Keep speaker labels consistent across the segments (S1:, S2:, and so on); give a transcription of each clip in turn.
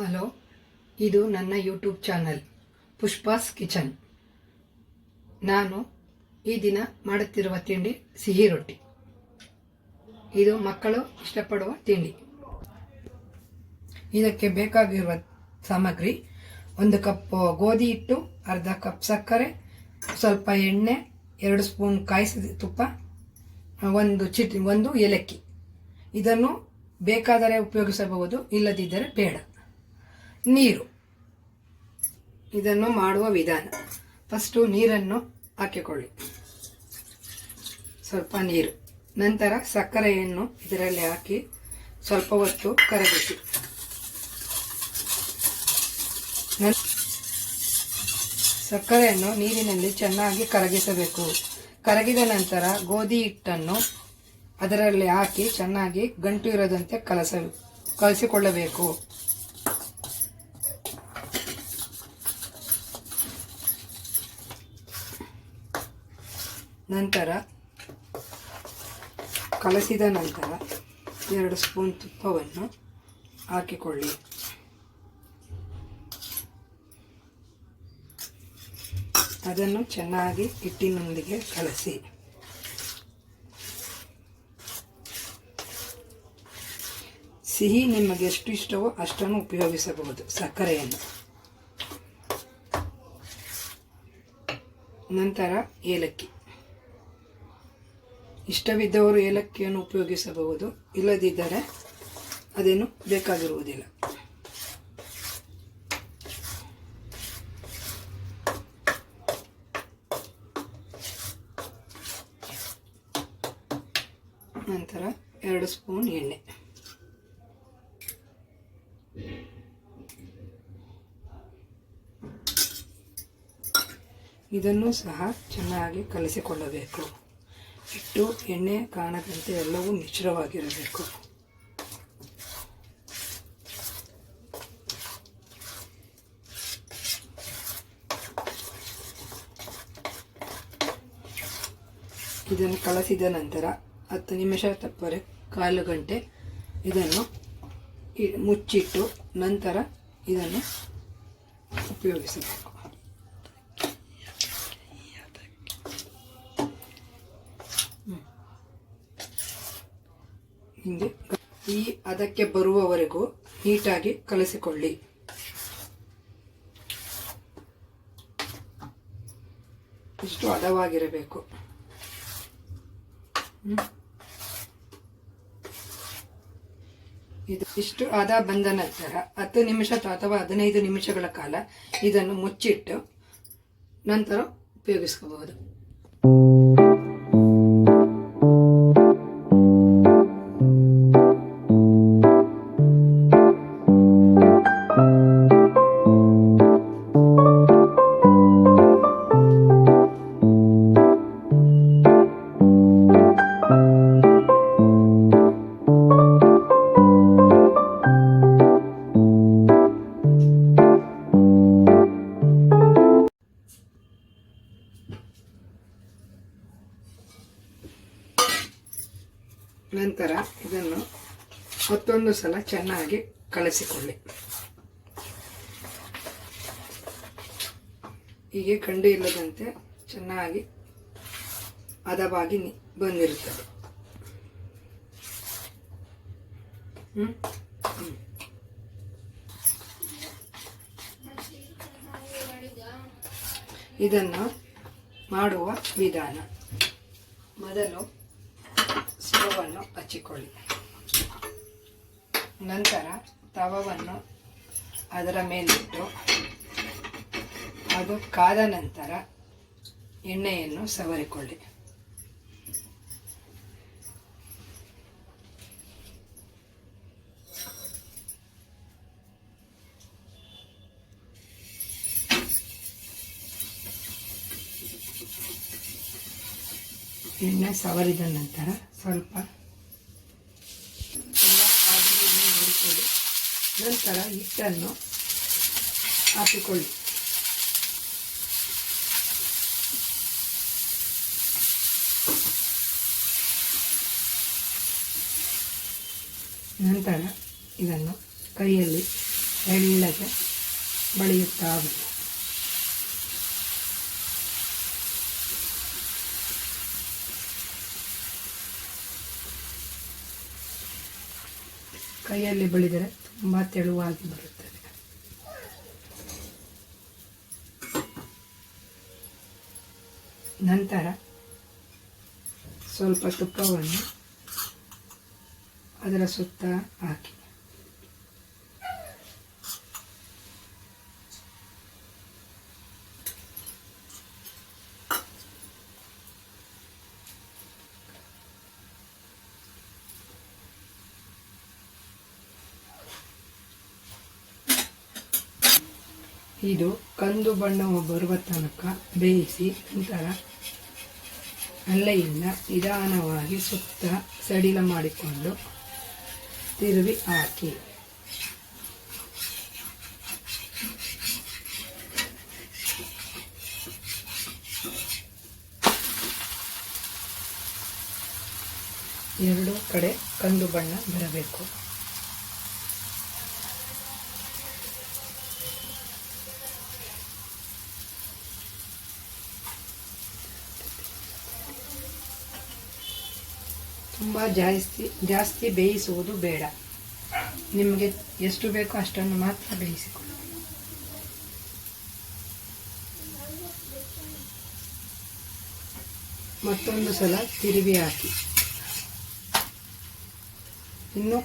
S1: Hello, ಇದು ನನ್ನ YouTube channel, ಪುಷ್ಪಾಸ್ kitchen. ನಾನು ಈ ದಿನ ಮಾಡುತ್ತಿರುವ ತಿಂಡಿ ಸಿಹಿ ರೊಟ್ಟಿ. ಇದು ಮಕ್ಕಳು ಇಷ್ಟಪಡುವ ತಿಂಡಿ. ಇದಕ್ಕೆ ಬೇಕಾಗಿರುವ ಸಾಮಗ್ರಿ ಒಂದು ಕಪ್ ಗೋಧಿ ಹಿಟ್ಟು, ಅರ್ಧ ಕಪ್ ಸಕ್ಕರೆ, ಸ್ವಲ್ಪ ಎಣ್ಣೆ, ಎರಡು ಸ್ಪೂನ್ ಕಾಯಿಸಿದ ತುಪ್ಪ, ಒಂದು ಚಿಟ್, ಒಂದು ಏಲಕ್ಕಿ. ಇದನ್ನು ಬೇಕಾದರೆ ಉಪಯೋಗಿಸಬಹುದು, ಇಲ್ಲದಿದ್ದರೆ ಬೇಡ. ನೀರು. ಇದನ್ನು ಮಾಡುವ ವಿಧಾನ. ಫಸ್ಟು ನೀರನ್ನು ಹಾಕಿಕೊಳ್ಳಿ. ಸ್ವಲ್ಪ ನೀರು. ನಂತರ ಸಕ್ಕರೆಯನ್ನು ಇದರಲ್ಲಿ ಹಾಕಿ ಸ್ವಲ್ಪ ಹೊತ್ತು ಕರಗಿಸಿ. ನನ್- ಸಕ್ಕರೆಯನ್ನು ನೀರಿನಲ್ಲಿ ಚೆನ್ನಾಗಿ ಕರಗಿಸಬೇಕು. ಕರಗಿದ ನಂತರ ಗೋಧಿ ಹಿಟ್ಟನ್ನು ಅದರಲ್ಲಿ ಹಾಕಿ ಚೆನ್ನಾಗಿ ಗಂಟು ಇರದಂತೆ ಕಲಸ, ಕಲಸಿಕೊಳ್ಳಬೇಕು. ನಂತರ ಕಲಸಿದ ನಂತರ ಎರಡು ಸ್ಪೂನ್ ತುಪ್ಪವನ್ನು ಹಾಕಿಕೊಳ್ಳಿ. ಅದನ್ನು ಚೆನ್ನಾಗಿ ಹಿಟ್ಟಿನೊಂದಿಗೆ ಕಲಸಿ. ಸಿಹಿ ನಿಮಗೆ ಎಷ್ಟು ಇಷ್ಟವೋ ಅಷ್ಟನ್ನು ಉಪಯೋಗಿಸಬಹುದು, ಸಕ್ಕರೆಯನ್ನು. ನಂತರ ಏಲಕ್ಕಿ. ಇಷ್ಟವಿದ್ದವರು ಏಲಕ್ಕಿಯನ್ನು ಉಪಯೋಗಿಸಬಹುದು ಇಲ್ಲದಿದ್ದರೆ ಅದೇನು ಬೇಕಾಗಿರುವುದಿಲ್ಲ. ನಂತರ ಎರಡು ಸ್ಪೂನ್ ಎಣ್ಣೆ. ಇದನ್ನು ಸಹ ಚೆನ್ನಾಗಿ ಕಲಿಸಿಕೊಳ್ಳಬೇಕು. ಹಿಟ್ಟು ಎಣ್ಣೆ ಕಾಣದಂತೆ ಎಲ್ಲವೂ ಮಿಶ್ರವಾಗಿರಬೇಕು ಇದನ್ನು ಕಲಸಿದ ನಂತರ ಹತ್ತು ನಿಮಿಷ ತಪ್ಪರೆ ಕಾಲು ಗಂಟೆ ಇದನ್ನು ಮುಚ್ಚಿಟ್ಟು ನಂತರ ಇದನ್ನು ಉಪಯೋಗಿಸಬೇಕು. ಹಿಂಗೆ ಈ ಅದಕ್ಕೆ ಬರುವವರೆಗೂ ನೀಟಾಗಿ ಕಲಸಿಕೊಳ್ಳಿ. ಇಷ್ಟು ಹದವಾಗಿರಬೇಕು. ಇದು ಇಷ್ಟು ಹದ ಬಂದ ನಂತರ ಹತ್ತು ನಿಮಿಷ ಅಥವಾ ಹದಿನೈದು ನಿಮಿಷಗಳ ಕಾಲ ಇದನ್ನು ಮುಚ್ಚಿಟ್ಟು ನಂತರ ಉಪಯೋಗಿಸ್ಕೋಬಹುದು ನಂತರ ಇದನ್ನು ಮತ್ತೊಂದು ಸಲ ಚೆನ್ನಾಗಿ ಕಲಸಿಕೊಳ್ಳಿ. ಹೀಗೆ ಕಂಡು ಇಲ್ಲದಂತೆ ಚೆನ್ನಾಗಿ ಹದವಾಗಿ ಬಂದಿರುತ್ತದೆ. ಇದನ್ನು ಮಾಡುವ ವಿಧಾನ. ಮೊದಲು ಸ್ಟವನ್ನು ಹಚ್ಚಿಕೊಳ್ಳಿ. ನಂತರ ತವವನ್ನು ಅದರ ಮೇಲಿಟ್ಟು ಅದು ಕಾದ ನಂತರ ಎಣ್ಣೆಯನ್ನು ಸವರಿಕೊಳ್ಳಿ. ಎಣ್ಣೆ ಸವರಿದ ನಂತರ ಸ್ವಲ್ಪ. ಎಲ್ಲ ಆದಿಯನ್ನು ನೋಡಿಕೊಳ್ಳಿ. ನಂತರ ಹಿಟ್ಟನ್ನು ಹಾಕಿಕೊಳ್ಳಿ. ನಂತರ ಇದನ್ನು ಕೈಯಲ್ಲಿ ಎಳ್ಳಗೆ ಬಳಿಯುತ್ತಾ ಕೈಯಲ್ಲಿ ಬೆಳೆದರೆ ತುಂಬ ತೆಳುವಾಗಿ ಬರುತ್ತದೆ. ನಂತರ ಸ್ವಲ್ಪ ತುಪ್ಪವನ್ನು ಅದರ ಸುತ್ತ ಹಾಕಿ. ಇದು ಕಂದು ಬಣ್ಣ ಬರುವ ತನಕ ಬೇಯಿಸಿ ನಂತರ ಅಲ್ಲೆಯಿಂದ ನಿಧಾನವಾಗಿ ಸುತ್ತ ಸಡಿಲ ಮಾಡಿಕೊಂಡು ತಿರುವಿ ಹಾಕಿ. ಎರಡೂ ಕಡೆ ಕಂದು ಬಣ್ಣ ಬರಬೇಕು. ತುಂಬ ಜಾಸ್ತಿ ಜಾಸ್ತಿ ಬೇಯಿಸುವುದು ಬೇಡ. ನಿಮಗೆ ಎಷ್ಟು ಬೇಕೋ ಅಷ್ಟನ್ನು ಮಾತ್ರ ಬೇಯಿಸಿಕೊಳ್ಳಿ. ಮತ್ತೊಂದು ಸಲ ತಿರುವಿ ಹಾಕಿ. ಇನ್ನೂ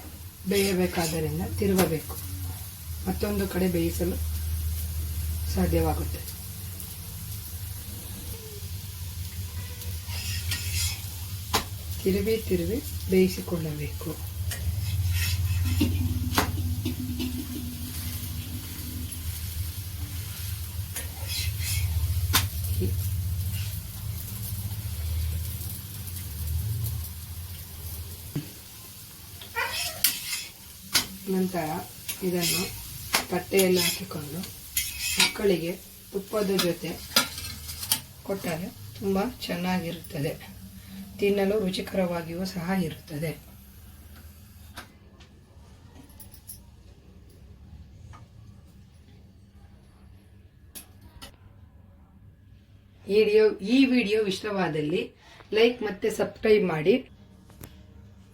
S1: ಬೇಯಬೇಕಾದ್ದರಿಂದ ತಿರುವಬೇಕು. ಮತ್ತೊಂದು ಕಡೆ ಬೇಯಿಸಲು ಸಾಧ್ಯವಾಗುತ್ತದೆ ತಿರುವಿ ತಿರುವಿ ಬೇಯಿಸಿಕೊಳ್ಳಬೇಕು. ನಂತರ ಇದನ್ನು ತಟ್ಟೆಯಲ್ಲಿ ಹಾಕಿಕೊಂಡು ಮಕ್ಕಳಿಗೆ ತುಪ್ಪದ ಜೊತೆ ಕೊಟ್ಟರೆ ತುಂಬ ಚೆನ್ನಾಗಿರುತ್ತದೆ. ತಿನ್ನಲು ರುಚಿಕರವಾಗಿಯೂ ಸಹ ಇರುತ್ತದೆ. ವಿಡಿಯೋ ಈ ವಿಡಿಯೋ ಇಷ್ಟವಾದಲ್ಲಿ ಲೈಕ್ ಮತ್ತೆ ಸಬ್ಸ್ಕ್ರೈಬ್ ಮಾಡಿ.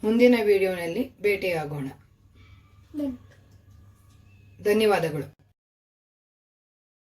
S1: ಮುಂದಿನ ವಿಡಿಯೋನಲ್ಲಿ ಭೇಟಿಯಾಗೋಣ. ಧನ್ಯವಾದಗಳು.